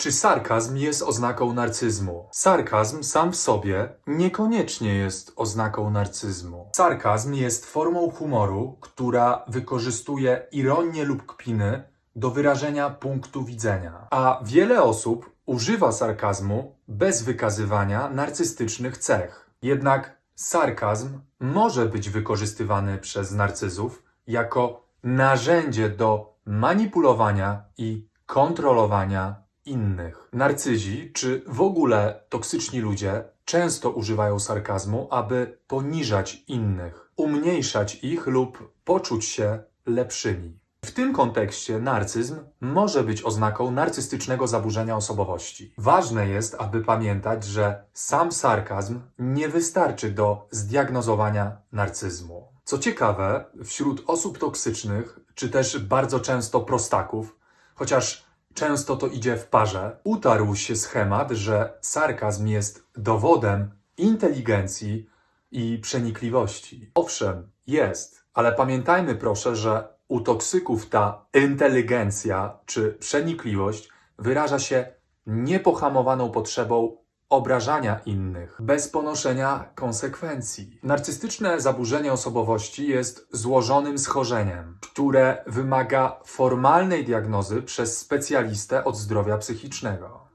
Czy sarkazm jest oznaką narcyzmu? Sarkazm sam w sobie niekoniecznie jest oznaką narcyzmu. Sarkazm jest formą humoru, która wykorzystuje ironię lub kpiny do wyrażenia punktu widzenia. A wiele osób używa sarkazmu bez wykazywania narcystycznych cech. Jednak sarkazm może być wykorzystywany przez narcyzów jako narzędzie do manipulowania i kontrolowania innych. Narcyzi, czy w ogóle toksyczni ludzie, często używają sarkazmu, aby poniżać innych, umniejszać ich lub poczuć się lepszymi. W tym kontekście narcyzm może być oznaką narcystycznego zaburzenia osobowości. Ważne jest, aby pamiętać, że sam sarkazm nie wystarczy do zdiagnozowania narcyzmu. Co ciekawe, wśród osób toksycznych, czy też bardzo często prostaków, chociaż często to idzie w parze, utarł się schemat, że sarkazm jest dowodem inteligencji i przenikliwości. Owszem, jest, ale pamiętajmy proszę, że u toksyków ta inteligencja czy przenikliwość wyraża się niepohamowaną potrzebą obrażania innych, bez ponoszenia konsekwencji. Narcystyczne zaburzenie osobowości jest złożonym schorzeniem, które wymaga formalnej diagnozy przez specjalistę od zdrowia psychicznego.